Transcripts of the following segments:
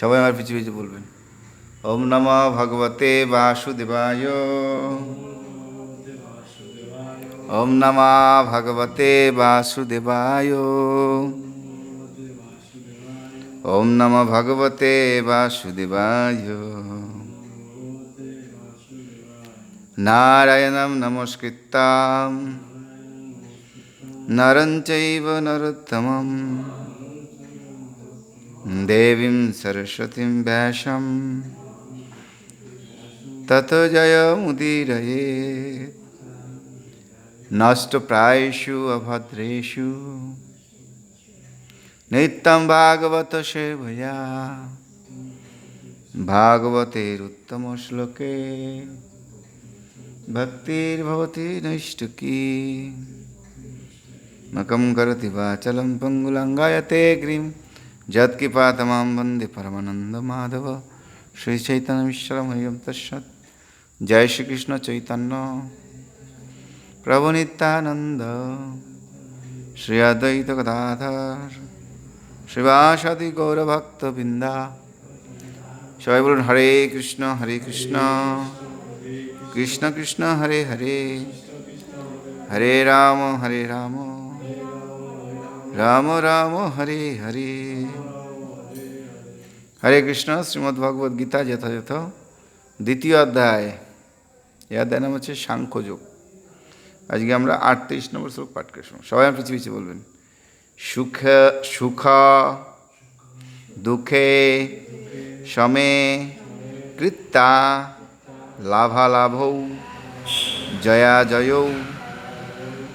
সবাই আমার পিছু পিছু বলবেন। ওম নম ভগবতে বাসুদেবায়। ওম নম ভগবতে বাসুদেবায়। ওম নম ভগবতে বাসুদেবায়। নারায়ণম নমস্কৃতাম নরं চৈব নরোত্তমম। দেবীম সরস্বতীম ব্যাসম তত জয়মুদীরয়ে নষ্টপ্রায়েষু অভদ্রেষু নিত্যম ভাগবত সেভয়া ভাগবতের উত্তম শ্লোকে ভক্তির্ভবতি নৈষ্টুকী मकं करति वा चलं पङ्गुलङ्गायते ग्रीं यत्किपातमां वन्दे परमानन्दमाधव श्रीचैतन्यमिश्वरमयं तस्सत् जय श्रीकृष्ण चैतन्य प्रभु नित्यानन्द श्री अद्वैत गदाधर श्रीवासादि गौरभक्तबृन्दा সবাই বলুন হরে কৃষ্ণ হরে কৃষ্ণ কৃষ্ণ কৃষ্ণ হরে হরে হরে রাম হরে রাম রাম রাম, হরে হরে। হরে কৃষ্ণ, শ্রীমদ্ ভগবদ গীতা যথাযথ। দ্বিতীয় অধ্যায় এই অধ্যায় নাম হচ্ছে সাংখ্যযোগ। আজকে আমরা আটত্রিশ নম্বর শ্লোক পাঠ করে সবাই আমার পিছিয়ে বলবেন। সুখ সুখ, দুঃখে সমে কৃত্তা লাভালাভৌ, জয়া জয়ৌ,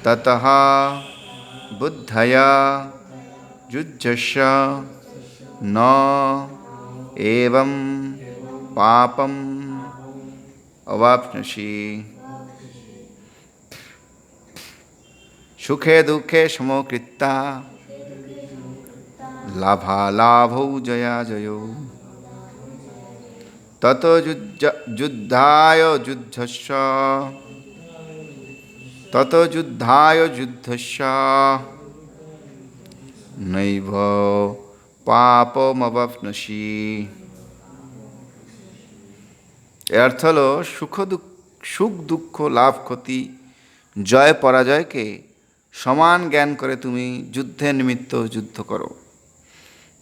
ততঃ বুদ্ধয়া যুদ্ধস্য ন এবং পাপম অবাপ্নসি সুখে দুঃখে সমকৃত্তা লাভালাভৌ জয়া জয়ৌ তত যুদ্ধায় যুদ্ধস্য তত যুদ্ধায় যুদ্ধস্য নৈব পাপমবপ্নসি এর অর্থ হলো সুখ দুঃখ সুখ দুঃখ, লাভ, ক্ষতি, জয়, পরাজয়কে সমান জ্ঞান করে তুমি যুদ্ধের নিমিত্ত যুদ্ধ করো।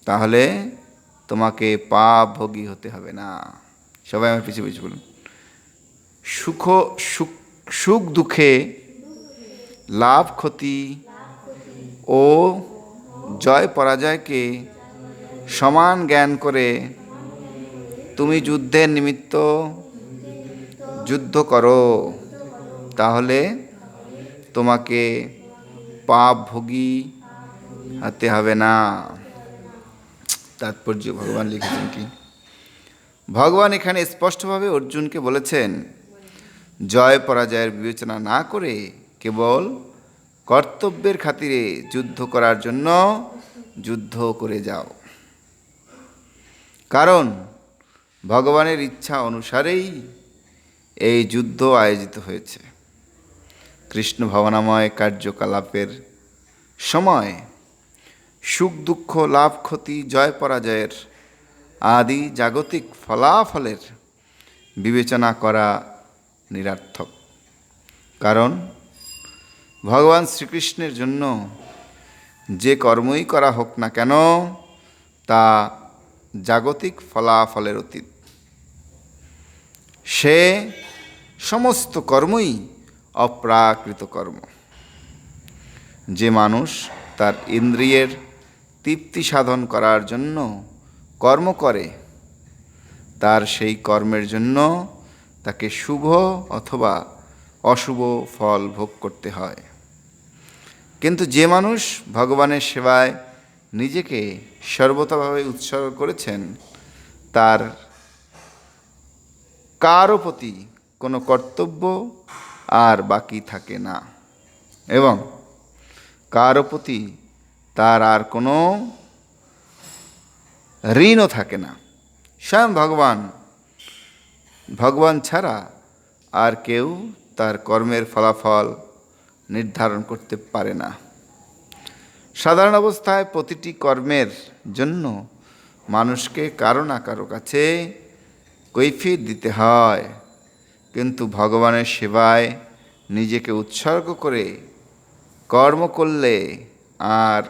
তাহলে তোমাকে পাপ ভোগী হতে হবে না। সবাই আমার পিছিয়ে পিছিয়ে বলুন। সুখ সুখ সুখ, দুঃখে লাভ ক্ষতি ও জয় পরাজয়কে সমান জ্ঞান করে তুমি যুদ্ধের নিমিত্ত যুদ্ধ করো। তাহলে তোমাকে পাপ ভোগী হতে হবে না। তাৎপর্য ভগবান লিখেছেন কি? ভগবান এখানে স্পষ্টভাবে অর্জুনকে বলেছেন, জয় পরাজয়ের বিবেচনা না করে কেবল কর্তব্যের খাতিরে যুদ্ধ করার জন্য যুদ্ধ করে যাও। কারণ ভগবানের ইচ্ছা অনুসারেই এই যুদ্ধ আয়োজিত হয়েছে। কৃষ্ণ ভবনাময় কার্যকলাপের সময় সুখ, দুঃখ, লাভ, ক্ষতি, জয়, পরাজয়ের আদি জাগতিক ফলাফলের বিবেচনা করা নিরার্থক। কারণ ভগবান শ্রীকৃষ্ণের জন্য যে কর্মই করা হোক না কেন, তা জাগতিক ফলাফলের অতীত। সে সমস্ত কর্মই অপ্রাকৃত কর্ম। যে মানুষ তার ইন্দ্রিয়ের তৃপ্তি সাধন করার জন্য কর্ম করে, তার সেই কর্মের জন্য তাকে শুভ অথবা অশুভ ফল ভোগ করতে হয়। কিন্তু যে মানুষ ভগবানের সেবায় নিজেকে সর্বতভাবে উৎসর্গ করেছেন, তার কারও প্রতি কোনো কর্তব্য আর বাকি থাকে না। এবং কারও প্রতি তার আর কোনো ঋণও থাকে না। স্বয়ং ভগবান ভগবান ছাড়া আর কেউ তার কর্মের ফলাফল নির্ধারণ করতে পারে না। সাধারণ অবস্থায় প্রতিটি কর্মের জন্য মানুষকে কারও না কারও কাছে কৈফিয়ত দিতে হয়। কিন্তু ভগবানের সেবায় নিজেকে উৎসর্গ করে কর্ম করলে আর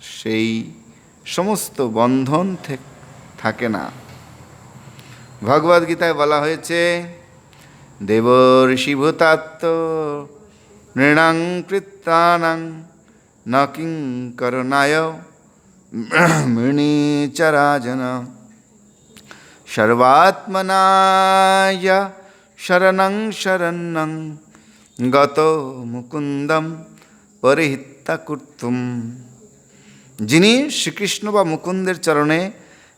সেই সমস্ত বন্ধন থাকে না। ভগবদ্গীতায় বলা হয়েছে দেব ঋষিভূতাত্ম নৃণাং কৃত্তানাং ন কিং করুণায় মৃণীচরাজন সর্বাত্মনায় শরণং শরণং গত মুকুন্দম পরিহিতা কর্তুম যিনি শ্রীকৃষ্ণ বা মুকুন্দের চরণে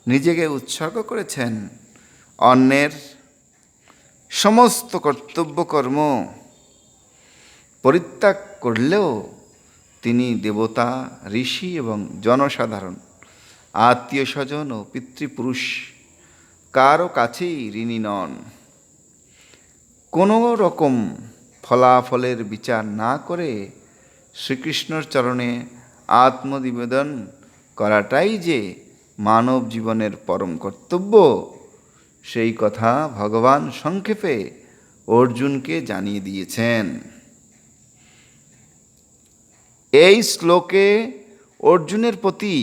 নিজেকে উৎসর্গ করেছেন, অন্যের সমস্ত কর্তব্য কর্ম পরিত্যাগ করলেও তিনি দেবতা, ঋষি এবং জনসাধারণ, আত্মীয় স্বজন ও পিতৃপুরুষ কারও কাছেই ঋণী নন। কোনো রকম ফলাফলের বিচার না করে শ্রীকৃষ্ণর চরণে আত্মনিবেদন করাটাই যে মানব জীবনের পরম কর্তব্য, সেই কথা ভগবান সংক্ষেপে অর্জুনকে জানিয়ে দিয়েছেন। এই শ্লোকে অর্জুনের প্রতি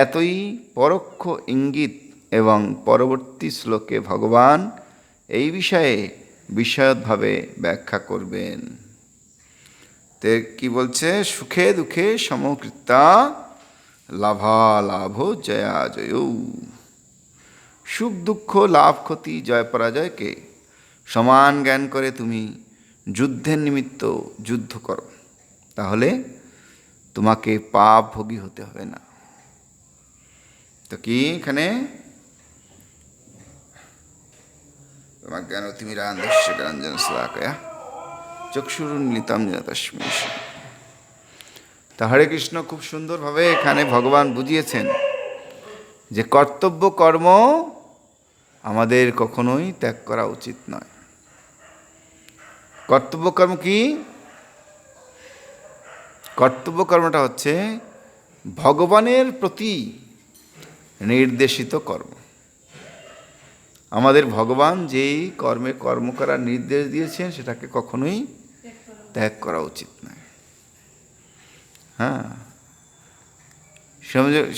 এতই পরোক্ষ ইঙ্গিত এবং পরবর্তী শ্লোকে ভগবান এই বিষয়ে বিশদভাবে ব্যাখ্যা করবেন। তে কি বলছে? সুখে দুঃখে সমকৃতা লাভালাভ জয়া জয়। সুখ দুঃখ লাভ ক্ষতি জয় পরাজয়কে সমান জ্ঞান করে তুমি যুদ্ধের নিমিত্ত যুদ্ধ করো। তাহলে তোমাকে পাপ ভোগী হতে হবে না। তো কি এখানে? তোমার জ্ঞান তিমিরান্ধস্য জ্ঞানঞ্জন শ্লাকয়া চক্ষুরুন্মিলিতম যেন তস্মৈ তা হরে কৃষ্ণ, খুব সুন্দরভাবে এখানে ভগবান বুঝিয়েছেন যে কর্তব্য কর্ম আমাদের কখনোই ত্যাগ করা উচিত নয়। কর্তব্য কর্ম কি? কর্তব্য কর্মটা হচ্ছে ভগবানের প্রতি নির্দেশিত কর্ম। আমাদের ভগবান যেই কর্মে কর্ম করার নির্দেশ দিয়েছেন, সেটাকে কখনোই ত্যাগ করা উচিত নয়। হ্যাঁ।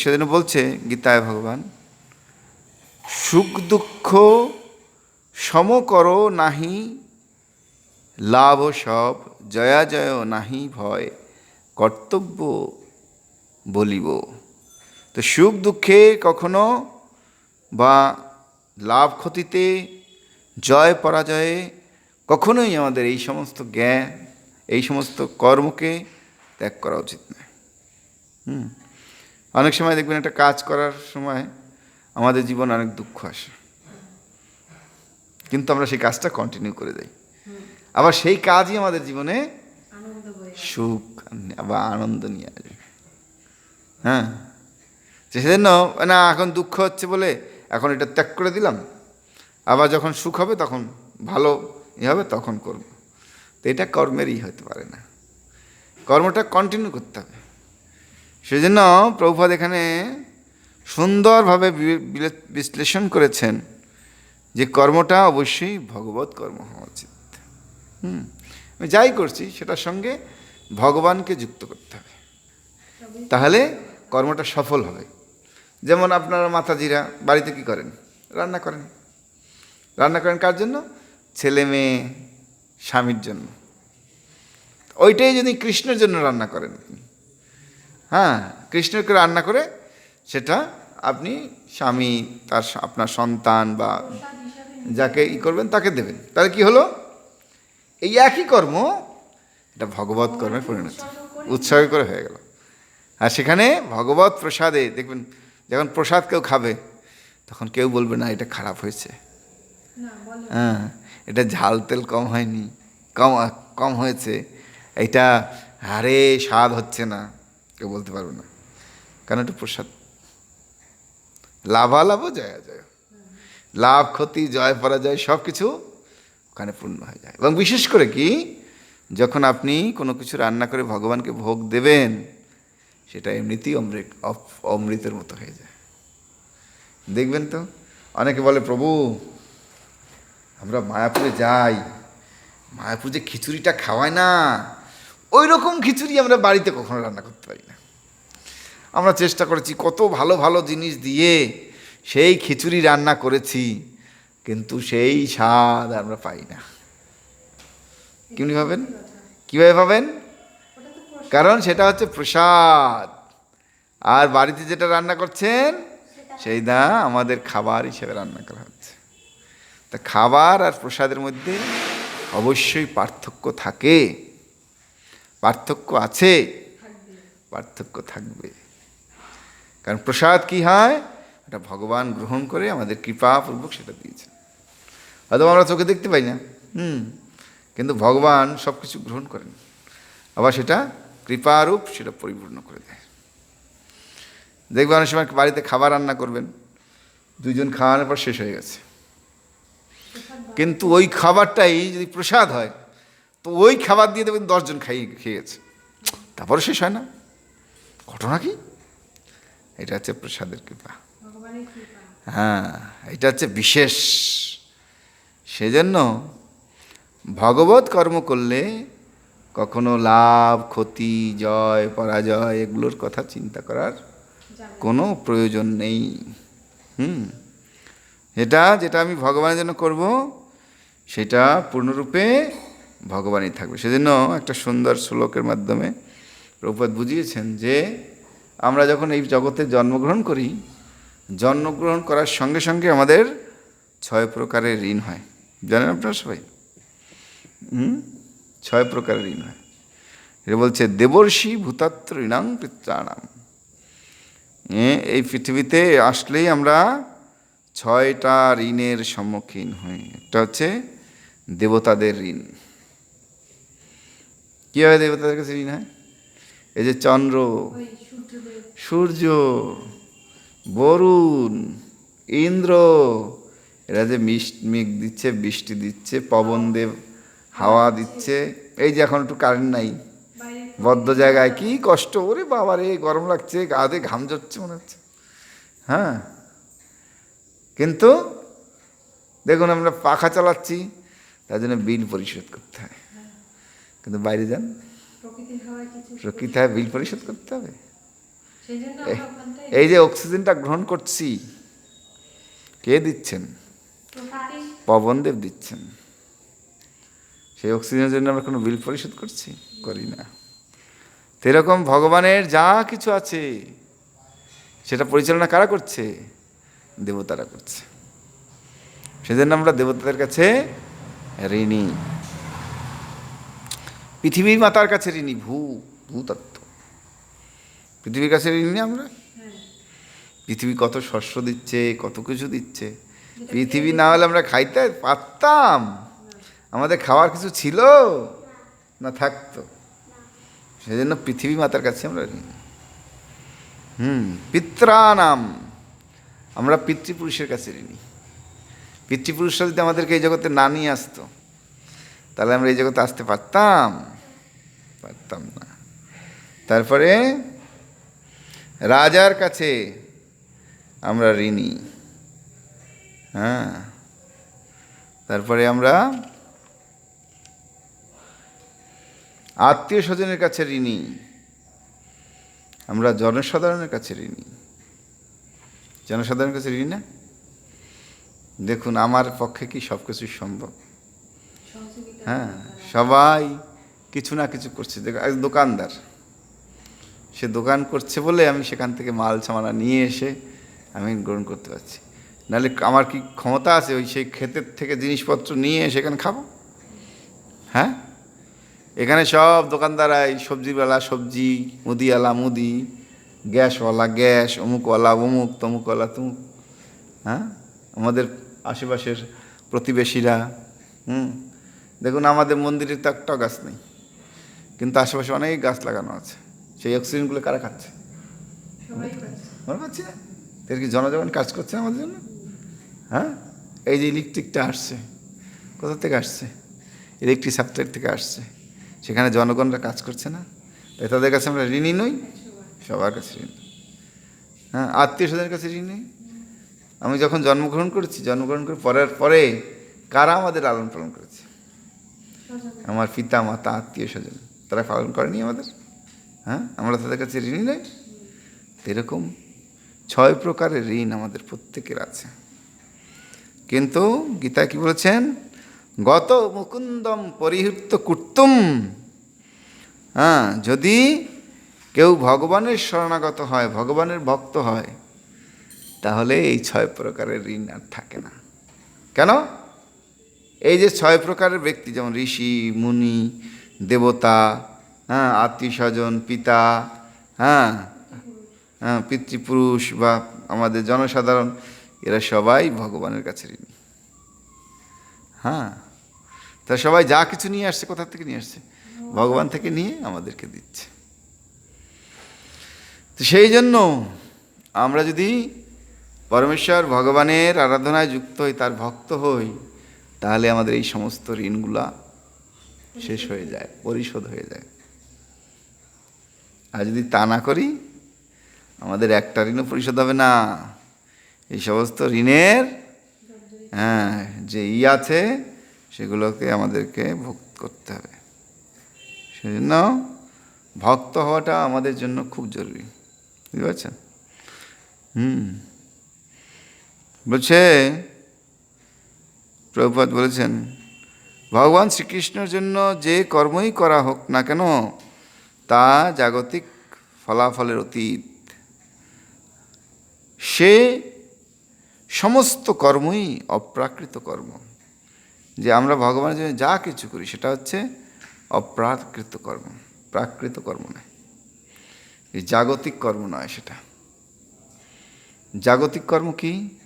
সেদিন বলছে গীতায় ভগবান, সুখ দুঃখ সম করো নাহি, লাভ সব জয়া জয় নাহি ভয়। কর্তব্য বলিব। তো সুখ দুঃখে কখনো বা লাভ ক্ষতিতে, জয় পরাজয়ে কখনোই আমাদের এই সমস্ত জ্ঞান, এই সমস্ত কর্মকে ত্যাগ করা উচিত নয়। হুম। অনেক সময় দেখবেন একটা কাজ করার সময় আমাদের জীবনে অনেক দুঃখ আসে। কিন্তু আমরা সেই কাজটা কন্টিনিউ করে যাই আবার সেই কাজই আমাদের জীবনে সুখ বা আনন্দ নিয়ে আসবে। হ্যাঁ? সেজন্য, না, এখন দুঃখ হচ্ছে বলে এখন এটা ত্যাগ করে দিলাম। আবার যখন সুখ হবে তখন ভালো ই হবে তখন করব। তো এটা কর্মেরই হতে পারে না। কর্মটা কন্টিনিউ করতে হবে। সেজন্য প্রভুপাদ এখানে সুন্দরভাবে বিশ্লেষণ করেছেন যে কর্মটা অবশ্যই ভগবত কর্ম হওয়া উচিত। হুম? আমি যাই করছি, সেটার সঙ্গে ভগবানকে যুক্ত করতে হবে। তাহলে কর্মটা সফল হবে। যেমন আপনারা মাতাজিরা বাড়িতে কি করেন? রান্না করেন। রান্না করেন কার জন্য? ছেলে মেয়ে, স্বামীর জন্য। ওইটাই যদি কৃষ্ণের জন্য রান্না করেন। হ্যাঁ কৃষ্ণকে রান্না করে সেটা আপনি স্বামী, তার আপনার সন্তান বা যাকে ই করবেন তাকে দেবেন। তাহলে কি হলো? এই একই কর্ম এটা ভগবত কর্মে পরিণত। উৎসর্গ করে হয়ে গেল। আর সেখানে ভগবত প্রসাদে দেখবেন যখন প্রসাদ কেউ খাবে তখন কেউ বলবে না এটা খারাপ হয়েছে। হ্যাঁ এটা ঝাল তেল কম হয়নি কম কম হয়েছে। এটা আরে স্বাদ হচ্ছে না। কেউ বলতে পারবে না। কারণ এটা প্রসাদ? লাভালাভও জয়া জয়। লাভ ক্ষতি জয় পরাজয় সব কিছু ওখানে পূর্ণ হয়ে যায়। এবং বিশেষ করে কি? যখন আপনি কোনো কিছু রান্না করে ভগবানকে ভোগ দেবেন, সেটা এমনিতেই অমৃত অমৃতের মতো হয়ে যায়। দেখবেন তো? অনেকে বলে, প্রভু, আমরা মায়াপুরে যাই, মায়াপুর যে খিচুড়িটা খাওয়ায় না ওই রকম খিচুড়ি আমরা বাড়িতে কখনো রান্না করতে পারি না। আমরা চেষ্টা করেছি, কত ভালো ভালো জিনিস দিয়ে সেই খিচুড়ি রান্না করেছি, কিন্তু সেই স্বাদ আমরা পাই না। কেমনি পাবেন কীভাবে প্রসাদ। কারণ সেটা হচ্ছে প্রসাদ। আর বাড়িতে যেটা রান্না করছেন, সেই দা আমাদের খাবার হিসেবে রান্না করা হচ্ছে। তা খাবার আর প্রসাদের মধ্যে অবশ্যই পার্থক্য থাকে। পার্থক্য আছে। পার্থক্য থাকবে। কারণ প্রসাদ কি হয়? এটা ভগবান গ্রহণ করে আমাদের কৃপাপূর্বক সেটা দিয়েছেন। হয়তো আমরা চোখে দেখতে পাই না। হুম। কিন্তু ভগবান সব কিছু গ্রহণ করেন। আবার সেটা কৃপারূপ সেটা পরিপূর্ণ করে দেয়। দেখবেন অনেক সময় বাড়িতে খাবার রান্না করবেন দুইজন খাওয়ানোর পর শেষ হয়ে গেছে। কিন্তু ওই খাবারটাই যদি প্রসাদ হয় তো ওই খাবার দিয়ে দেখবেন দশজন খাইয়ে খেয়েছে তারপরে শেষ হয় না। ঘটনা কি? এটা হচ্ছে প্রসাদের কৃপা। কৃপা। হ্যাঁ এটা হচ্ছে বিশেষ। সেজন্য ভগবত কর্ম করলে কখনো লাভ ক্ষতি জয় পরাজয় এগুলোর কথা চিন্তা করার কোনো প্রয়োজন নেই। হুম। এটা যেটা আমি ভগবানের জন্য করব সেটা পূর্ণরূপে ভগবানই থাকবে। সেজন্য একটা সুন্দর শ্লোকের মাধ্যমে প্রভুপাত বুঝিয়েছেন যে আমরা যখন এই জগতে জন্মগ্রহণ করি জন্মগ্রহণ করার সঙ্গে সঙ্গে আমাদের ছয় প্রকারের ঋণ হয়। জানেন আপনারা সবাই? ছয় প্রকারের ঋণ হয় এটা বলছে, দেবর্ষি ভূতাত্র ঋণাং পিত্রাণাম। এই পৃথিবীতে আসলেই আমরা ছয়টা ঋণের সম্মুখীন হই। একটা হচ্ছে দেবতাদের ঋণ। কীভাবে দেবতাদের কাছে ঋণ হয়? এই যে চন্দ্র, সূর্য, বরুণ, ইন্দ্র, এরা যে মিষ্টি দিচ্ছে, বৃষ্টি দিচ্ছে, পবন দেব হাওয়া দিচ্ছে। এই যে এখন একটু কারেন্ট নাই। বদ্ধ জায়গায় কি কষ্ট? ওরে বাবা রে গরম লাগছে গাতে ঘাম জড়ছে মনে হচ্ছে। হ্যাঁ। কিন্তু দেখুন আমরা পাখা চালাচ্ছি তার জন্য বিল পরিশোধ করতে হয়। কিন্তু বাইরে যান। প্রকৃতি হয় বিল পরিশোধ করতে হবে। এই- এই যে অক্সিজেনটা গ্রহণ করছি কে দিচ্ছেন? পবনদেব দিচ্ছেন। সেই অক্সিজেনের জন্য আমরা কোনো বিল পরিশোধ করছি? করি না। তো এরকম ভগবানের যা কিছু আছে সেটা পরিচালনা কারা করছে? দেবতারা করছে। সেজন্য আমরা দেবতাদের কাছে ঋণী। পৃথিবীর মাতার কাছে ঋণী ভূ ভূতত্ত্ব। পৃথিবীর কাছে ঋণী আমরা? পৃথিবী কত শস্য দিচ্ছে কত কিছু দিচ্ছে? পৃথিবী না হলে আমরা খাইতে পারতাম। আমাদের খাওয়ার কিছু ছিল? না থাকতো। সেজন্য পৃথিবী মাতার কাছে আমরা। হুম, পিত্রানাম। আমরা পিতৃপুরুষের কাছে ঋণী। পিতৃপুরুষরা যদি আমাদেরকে এই জগতে না নিয়ে আসতো, তাহলে আমরা এই জগতে আসতে পারতাম? পারতাম না। তারপরে, রাজার কাছে আমরা ঋণী। হ্যাঁ। তারপরে আমরা আত্মীয় স্বজনের কাছে ঋণী। আমরা জনসাধারণের কাছে ঋণী। জনসাধারণের কাছে ঋণী না? দেখুন, আমার পক্ষে কি সব কিছু সম্ভব? হ্যাঁ সবাই কিছু না কিছু করছে। দেখ এক দোকানদার। সে দোকান করছে বলে আমি সেখান থেকে মাল সামানা নিয়ে এসে আমি গ্রহণ করতে পারছি। নাহলে আমার কি ক্ষমতা আছে ওই সেই ক্ষেতের থেকে জিনিসপত্র নিয়ে সেখানে খাব? হ্যাঁ? এখানে সব দোকানদাররা এই সবজিওয়ালা সবজি মুদিওয়ালা মুদি গ্যাসওয়ালা গ্যাস অমুকওয়ালা অমুক তমুকওয়ালা তমুক হ্যাঁ? আমাদের আশেপাশের প্রতিবেশীরা হুম? দেখুন আমাদের মন্দিরে তো একটাও গাছ নেই কিন্তু আশেপাশে অনেক গাছ লাগানো আছে। সেই অক্সিজেনগুলো কারা খাচ্ছে? মনে পাচ্ছি না। এর কি জনজীবন কাজ করছে আমাদের জন্য? হ্যাঁ? এই যে ইলেকট্রিকটা আসছে কোথা থেকে আসছে? ইলেকট্রিক সাপ্লাই থেকে আসছে। সেখানে জনগণরা কাজ করছে না। তাই তাদের কাছে আমরা ঋণী নই, সবার কাছে ঋণ। হ্যাঁ আত্মীয় স্বজনের কাছে ঋণ নেই। আমি যখন জন্মগ্রহণ করেছি, জন্মগ্রহণ করে পরের পরে কারা আমাদের লালন পালন করেছে? আমার পিতা, মাতা আত্মীয় স্বজন তারা পালন করেনি আমাদের। হ্যাঁ আমরা তাদের কাছে ঋণী নই। এরকম ছয় প্রকারের ঋণ আমাদের প্রত্যেকের আছে। কিন্তু গীতা কি বলেছেন? গত মুকুন্দম পরিহৃত কুর্তুম। হ্যাঁ যদি কেউ ভগবানের শরণাগত হয়, ভগবানের ভক্ত হয়, তাহলে এই ছয় প্রকারের ঋণ আর থাকে না। কেন? এই যে ছয় প্রকারের ব্যক্তি, যেমন ঋষি, মুনি, দেবতা হ্যাঁ আত্মীয় স্বজন পিতা হ্যাঁ হ্যাঁ পিতৃপুরুষ বা আমাদের জনসাধারণ, এরা সবাই ভগবানের কাছে ঋণী। হ্যাঁ? তা সবাই যা কিছু নিয়ে আসছে, কোথা থেকে নিয়ে আসছে? ভগবান থেকে নিয়ে আমাদেরকে দিচ্ছে। তো সেই জন্য আমরা যদি পরমেশ্বর ভগবানের আরাধনায় যুক্ত হই, তার ভক্ত হই, তাহলে আমাদের এই সমস্ত ঋণগুলা শেষ হয়ে যায়, পরিশোধ হয়ে যায়। আর যদি তা না করি, আমাদের একটা ঋণও পরিশোধ হবে না। এই সমস্ত ঋণের হ্যাঁ যে ই আছে সেগুলোকে আমাদেরকে ভোগ করতে হবে। সেজন্য ভক্ত হওয়াটা আমাদের জন্য খুব জরুরি। বুঝতে পারছেন? হুম। বলছে প্রভুপাত বলেছেন, ভগবান শ্রীকৃষ্ণের জন্য যে কর্মই করা হোক না কেন, তা জাগতিক ফলাফলের অতীত। সে সমস্ত কর্মই অপ্রাকৃত কর্ম। যে আমরা ভগবানের জন্য যা কিছু করি, সেটা হচ্ছে অপ্রাকৃত কর্ম, প্রাকৃত কর্ম নয়। এই জাগতিক কর্ম নয় সেটা। জাগতিক কর্ম কি?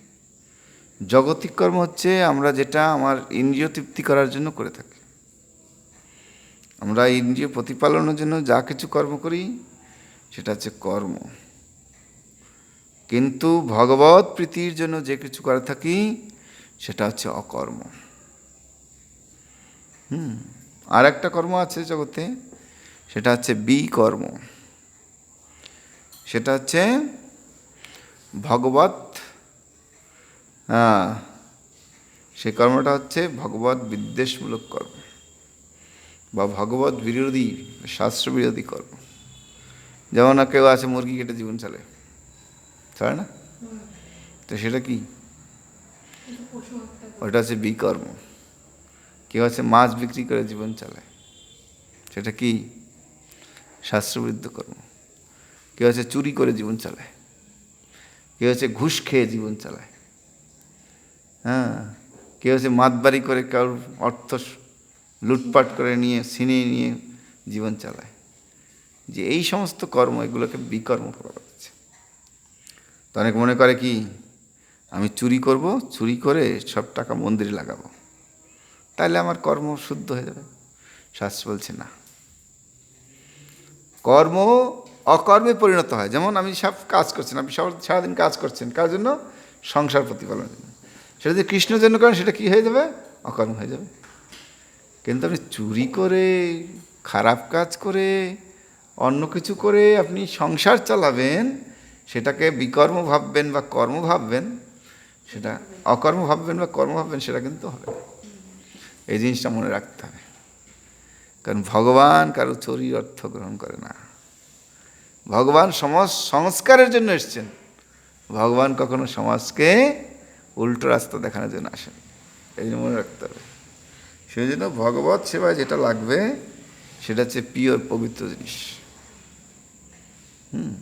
জগতিক কর্ম হচ্ছে আমরা যেটা আমার ইন্দ্রিয় তৃপ্তি করার জন্য করে থাকি। আমরা ইন্দ্রিয় প্রতিপালনের জন্য যা কিছু কর্ম করি, সেটা হচ্ছে কর্ম। কিন্তু ভগবত প্রীতির জন্য যে কিছু করে থাকি, সেটা হচ্ছে অকর্ম। হুম আর একটা কর্ম আছে জগতে সেটা হচ্ছে বিকর্ম। সেটা হচ্ছে ভগবত হ্যাঁ সেই কর্মটা হচ্ছে ভগবত বিদ্বেষমূলক কর্ম বা ভগবত বিরোধী শাস্ত্র বিরোধী কর্ম। যেমন না কেউ আছে মুরগি কেটে জীবন চলে চলে না? তো সেটা কি। ওটা হচ্ছে বিকর্ম। কেউ আছে মাছ বিক্রি করে জীবন চালায়। সেটা কি? শাস্ত্রবিরুদ্ধ কর্ম। কেউ আছে চুরি করে জীবন চালায়। কেউ হচ্ছে ঘুষ খেয়ে জীবন চালায়। হ্যাঁ কেউ হচ্ছে মাতবাড়ি করে কারোর অর্থ লুটপাট করে নিয়ে ছিনিয়ে নিয়ে জীবন চালায়। যে এই সমস্ত কর্ম এগুলোকে বিকর্ম বলা হচ্ছে তো অনেক মনে করে কি, আমি চুরি করব, চুরি করে সব টাকা মন্দিরে লাগাবো। তাহলে আমার কর্ম শুদ্ধ হয়ে যাবে। শাস্ত্র বলছে না। কর্ম অকর্মে পরিণত হয়। যেমন আমি সব কাজ করছেন আপনি সব সারাদিন কাজ করছেন, কার জন্য? সংসার প্রতিপালনের জন্য। সেটা যদি কৃষ্ণের জন্য করেন, সেটা কি হয়ে যাবে? অকর্ম হয়ে যাবে। কিন্তু আপনি চুরি করে, খারাপ কাজ করে, অন্য কিছু করে আপনি সংসার চালাবেন, সেটাকে বিকর্ম ভাববেন বা কর্ম ভাববেন, সেটা অকর্ম ভাববেন বা কর্ম ভাববেন, সেটা কিন্তু হবে না। এই জিনিসটা মনে রাখতে হবে। কারণ ভগবান কারও চুরির অর্থ গ্রহণ করে না। ভগবান সমাজ সংস্কারের জন্য এসছেন। ভগবান কখনো সমাজকে উল্টো রাস্তা দেখানোর জন্য আসেন। এই জন্য মনে রাখতে হবে। সেই জন্য ভগবত সেবায় যেটা লাগবে, সেটা হচ্ছে পিওর পবিত্র জিনিস। হুম।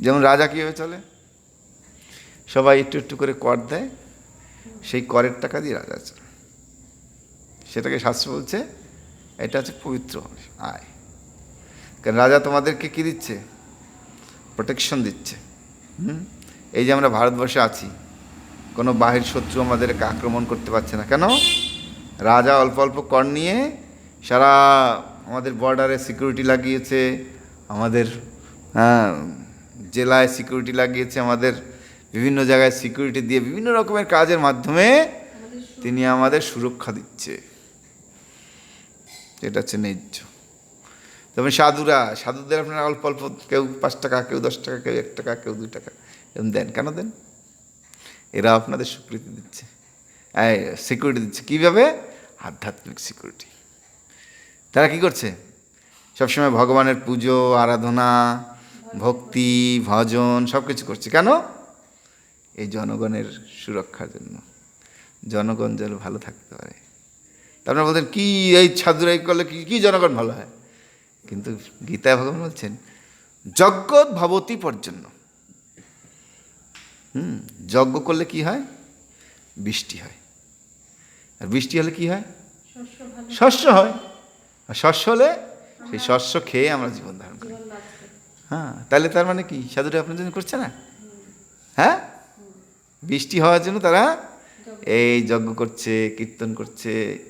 যেমন রাজা কীভাবে চলে? সবাই একটু একটু করে কর দেয়। সেই করের টাকা দিয়ে রাজা চলে। সেটাকে শাস্ত্র বলছে এটা হচ্ছে পবিত্র আয়। কারণ রাজা তোমাদেরকে কী দিচ্ছে? প্রোটেকশন দিচ্ছে। হুম? এই যে আমরা ভারতবর্ষে আছি কোনো বাহির শত্রু আমাদেরকে আক্রমণ করতে পারছে না। কেন? রাজা অল্প অল্প কর নিয়ে সারা আমাদের বর্ডারে সিকিউরিটি লাগিয়েছে আমাদের হ্যাঁ, জেলায় সিকিউরিটি লাগিয়েছে আমাদের বিভিন্ন জায়গায় সিকিউরিটি দিয়ে বিভিন্ন রকমের কাজের মাধ্যমে তিনি আমাদের সুরক্ষা দিচ্ছে। এটা হচ্ছে ন্যায্য। তবে সাধুরা, সাধুদের আপনারা অল্প অল্প কেউ পাঁচ টাকা, কেউ দশ টাকা, কেউ এক টাকা, কেউ দুই টাকা এরকম দেন। কেন দেন? এরা আপনাদের স্বীকৃতি দিচ্ছে। সিকিউরিটি দিচ্ছে। কীভাবে? আধ্যাত্মিক সিকিউরিটি তারা কি করছে? সবসময় ভগবানের পুজো, আরাধনা, ভক্তি, ভজন সব কিছু করছে। কেন? এই জনগণের সুরক্ষার জন্য। জনগণ যেন ভালো থাকতে পারে। তারপরে বলতেন, কি এই ছাদুরাই করলে কি কি জনগণ ভালো হয়? কিন্তু গীতায় ভগবান বলছেন, যজ্ঞ ভবতী পর্যন্ত। হুম, যজ্ঞ করলে কি হয়? বৃষ্টি হয়। আর বৃষ্টি হলে কি হয়? শস্য হয়। আর শস্য হলে সেই শস্য খেয়ে আমরা জীবন ধারণ করি। হ্যাঁ তাহলে তার মানে কি? সাধুটা আপনার জন্য করছে না? হ্যাঁ? বৃষ্টি হওয়ার জন্য তারা এই যজ্ঞ করছে, কীর্তন করছে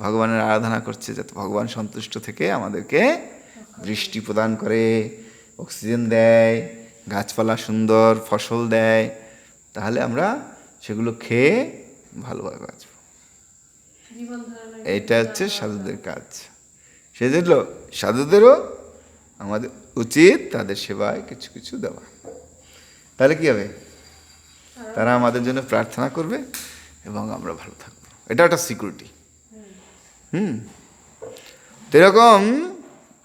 ভগবানের আরাধনা করছে যাতে ভগবান সন্তুষ্ট থেকে আমাদেরকে বৃষ্টি প্রদান করে, অক্সিজেন দেয়, গাছপালা সুন্দর, ফসল দেয়, তাহলে আমরা সেগুলো খেয়ে ভালোভাবে বাঁচব। এটা হচ্ছে সাধুদের কাজ। সেজন্য সাধুদেরও আমাদের উচিত তাদের সেবায় কিছু কিছু দেওয়া। তাহলে কি হবে? তারা আমাদের জন্য প্রার্থনা করবে এবং আমরা ভালো থাকব। এটা একটা সিকিউরিটি। হুম। তো এরকম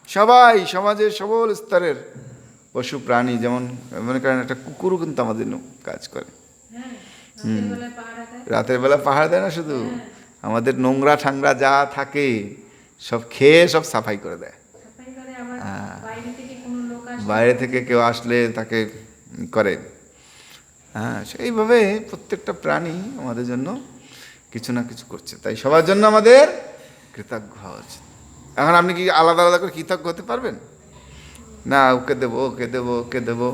সবাই সমাজের সকল স্তরের পশু প্রাণী যেমন মনে করেন একটা কুকুরও কিন্তু আমাদের কাজ করে। হুম। রাতের বেলা পাহাড় দেয় না শুধু? আমাদের নোংরা ঠাংরা যা থাকে সব খেয়ে সব সাফাই করে দেয়। সাফাই বাইরে থেকে কেউ আসলে তাকে করে। হ্যাঁ এইভাবে প্রত্যেকটা প্রাণী আমাদের জন্য কিছু না কিছু করছে। তাই সবার জন্য আমাদের কৃতজ্ঞ হওয়া উচিত এখন আপনি কি আলাদা আলাদা করে কৃতজ্ঞ হতে পারবেন? না, ওকে দেবো ওকে দেবো ওকে দেবো।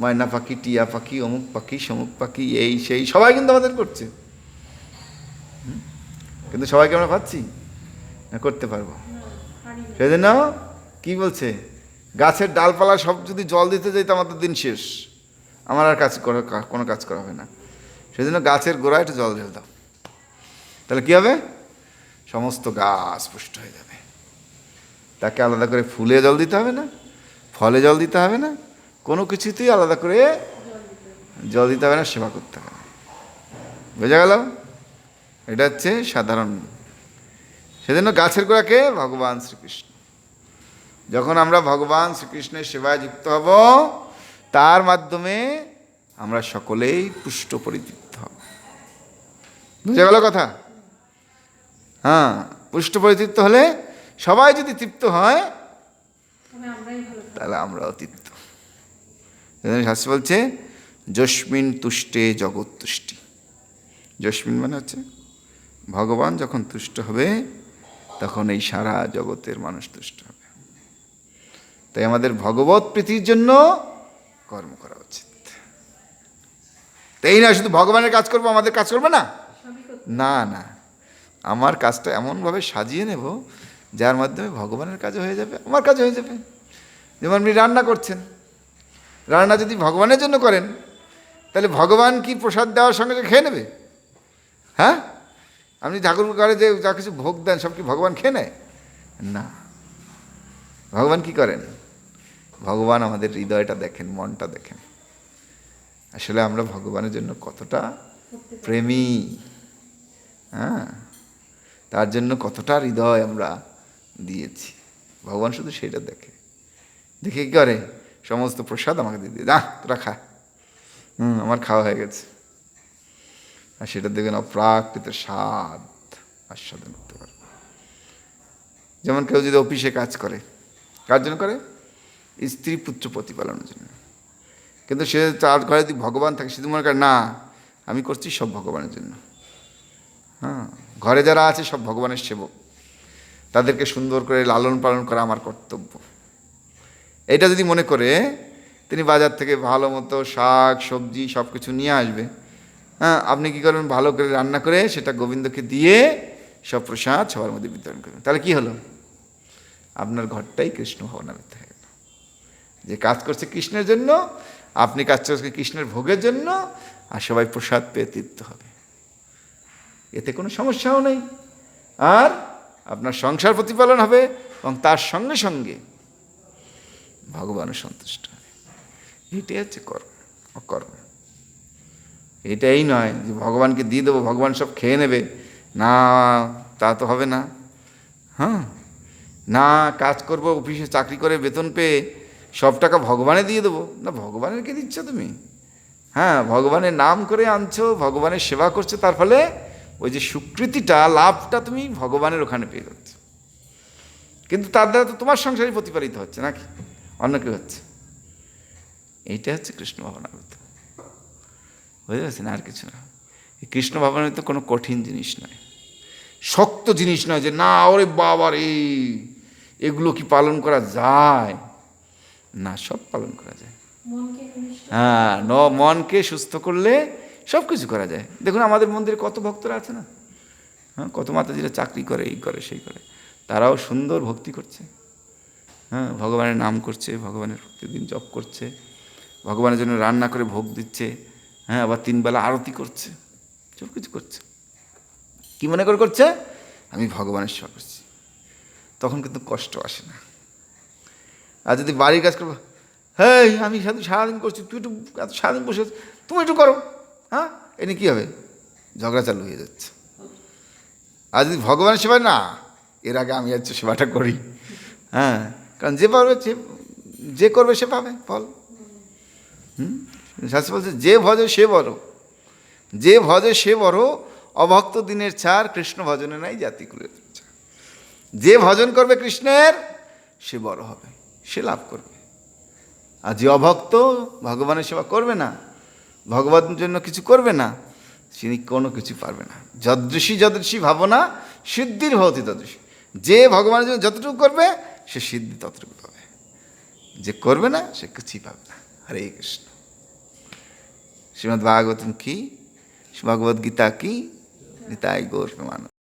ময়না পাখি, টিয়া পাখি, অমুক পাখি, সমুক পাখি, এই, সেই, সবাই কিন্তু আমাদের করছে। কিন্তু সবাইকে আমরা পাচ্ছি? না, করতে পারব। সেই জন্য কি বলছে? গাছের ডালপালা সব যদি জল দিতে যাই তো আমাদের দিন শেষ। আমার আর কাজ করা, কোনো কাজ করা হবে না। সেই জন্য গাছের গোড়ায় একটু জল ঢেলে দাও। তাহলে কী হবে? সমস্ত গাছ পুষ্ট হয়ে যাবে। তাকে আলাদা করে ফুলে জল দিতে হবে না, ফলে জল দিতে হবে না, কোনো কিছুতেই আলাদা করে জল দিতে হবে না, সেবা করতে হবে। বোঝা গেল? এটা হচ্ছে সাধারণ। সেজন্য গাছের গোড়াকে ভগবান শ্রীকৃষ্ণ। যখন আমরা ভগবান শ্রীকৃষ্ণের সেবায় যুক্ত হব, তার মাধ্যমে আমরা সকলেই পুষ্ট পরিতৃপ্ত হব। বুঝে গেল কথা? হ্যাঁ পুষ্ট পরিতৃপ্ত হলে সবাই যদি তৃপ্ত হয়। তাহলে আমরাও তৃপ্ত। শাস্ত্র বলছে যস্মিন তুষ্টে জগৎ তুষ্টি। যস্মিন মানে হচ্ছে ভগবান যখন তুষ্ট হবে তখন এই সারা জগতের মানুষ তুষ্ট হবে। তাই আমাদের ভগবত প্রীতির জন্য কর্ম করা উচিত। তাই না শুধু ভগবানের কাজ করব আমাদের কাজ করবে না? না না। আমার কাজটা এমনভাবে সাজিয়ে নেব যার মাধ্যমে ভগবানের কাজও হয়ে যাবে আমার কাজ হয়ে যাবে। যেমন আপনি রান্না করছেন রান্না যদি ভগবানের জন্য করেন তাহলে ভগবান কি প্রসাদ দেওয়ার সঙ্গে খেয়ে নেবে? হ্যাঁ? আপনি ঠাকুর ঘরে যে যা কিছু ভোগ দেন সব কি ভগবান খেয়ে নেয়? না। ভগবান কি করেন? ভগবান আমাদের হৃদয়টা দেখেন মনটা দেখেন। আসলে আমরা ভগবানের জন্য কতটা প্রেমী। হ্যাঁ? তার জন্য কতটা হৃদয় আমরা দিয়েছি। ভগবান শুধু সেটা দেখে। দেখে কী করে? সমস্ত প্রসাদ আমাকে দিয়ে দিয়ে। যা, তোরা খা। হুম, আমার খাওয়া হয়ে গেছে। আর সেটা দেখবেন অপ্রাকৃত স্বাদ আস্বাদন করতে পারবে। যেমন কেউ যদি অফিসে কাজ করে, কার জন্য করে? স্ত্রী পুত্র প্রতিপালনের জন্য। কিন্তু সে তার ঘরে যদি ভগবান থাকে শুধু মনে করে, না, আমি করছি সব ভগবানের জন্য। হ্যাঁ। ঘরে যারা আছে সব ভগবানের সেবক। তাদেরকে সুন্দর করে লালন পালন করা আমার কর্তব্য। এটা যদি মনে করে, তিনি বাজার থেকে ভালো মতো শাক, সবজি সব কিছু নিয়ে আসবে। হ্যাঁ আপনি কী করবেন ভালো করে রান্না করে সেটা গোবিন্দকে দিয়ে সব প্রসাদ সবার মধ্যে বিতরণ করবেন। তাহলে কি হলো? আপনার ঘরটাই কৃষ্ণ ভবনামিত হয়ে গেল। যে কাজ করছে কৃষ্ণের জন্য, আপনি কাজ করছেন কৃষ্ণের ভোগের জন্য, আর সবাই প্রসাদ পেয়ে তৃপ্ত হবে। এতে কোনো সমস্যাও নেই। আর আপনার সংসার প্রতিপালন হবে এবং তার সঙ্গে সঙ্গে ভগবানও সন্তুষ্ট হবে। এটাই হচ্ছে কর্ম, অকর্ম। এটাই নয় যে ভগবানকে দিয়ে দেবো, ভগবান সব খেয়ে নেবে। না, তা তো হবে না। হ্যাঁ? না, কাজ করব, অফিসে চাকরি করে বেতন পেয়ে সব টাকা ভগবানে দিয়ে দেবো। না, ভগবানের কে দিচ্ছ তুমি? হ্যাঁ ভগবানের নাম করে আনছো, ভগবানের সেবা করছ, তার ফলে ওই যে স্বীকৃতিটা লাভটা তুমি ভগবানের ওখানে পেয়ে যাচ্ছ। কিন্তু তার দ্বারা তো তোমার সংসারই প্রতিপালিত হচ্ছে নাকি? অন্য কেউ হচ্ছে। এইটা হচ্ছে কৃষ্ণ ভাবনামৃত বুঝতে পারছেন? আর কিছু না। এই কৃষ্ণ ভাবনামৃত কোনো কঠিন জিনিস নয়। শক্ত জিনিস নয় যে না ওরে বাবার এই এগুলো কি পালন করা যায়? না সব পালন করা যায়। হ্যাঁ ন মনকে সুস্থ করলে সব কিছু করা যায়। দেখুন, আমাদের মন্দিরে কত ভক্তরা আছে না? হ্যাঁ কত মাতাজিরা চাকরি করে, এই করে, সেই করে। তারাও সুন্দর ভক্তি করছে। হ্যাঁ ভগবানের নাম করছে, ভগবানের প্রতিদিন জপ করছে, ভগবানের জন্য রান্না করে ভোগ দিচ্ছে হ্যাঁ আবার তিনবেলা আরতি করছে, সব কিছু করছে। কি মনে করে করছে? আমি ভগবানের সেবা করছি। তখন কিন্তু কষ্ট আসে না। আর যদি বাড়ির কাজ করব হ্যাঁ আমি সারাদিন করছি, তুই একটু এত সারাদিন বসে তুমি একটু করো। হ্যাঁ? এনে কী হবে? ঝগড়া চালু হয়ে যাচ্ছে। আর যদি ভগবানের সেবা না, এর আগে আমি হচ্ছে সেবাটা করি। হ্যাঁ? কারণ যে পারবে, যে যে করবে সে পাবে ফল হুম? শাস্ত্র বলছে, যে ভজে সে বড়। যে ভজে সে বড়, অভক্ত দিনের ছাড় কৃষ্ণ ভজনে নাই জাতি করে যে ভজন করবে কৃষ্ণের, সে বড় হবে, সে লাভ করবে। আর যে অভক্ত ভগবানের সেবা করবে না ভগবানের জন্য কিছু করবে না, তিনি কোনো কিছু পারবে না। যদৃশী যদৃশী ভাবনা, সিদ্ধির ভবতি তদৃশী। যে ভগবানের জন্য যতটুকু করবে, সে সিদ্ধি ততটুকু পাবে। যে করবে না, সে কিছুই পাবে না। হরে কৃষ্ণ। শ্রীমদ্ ভাগবতম কি? ভগবদ্গীতা কি? নিতাই গৌর মান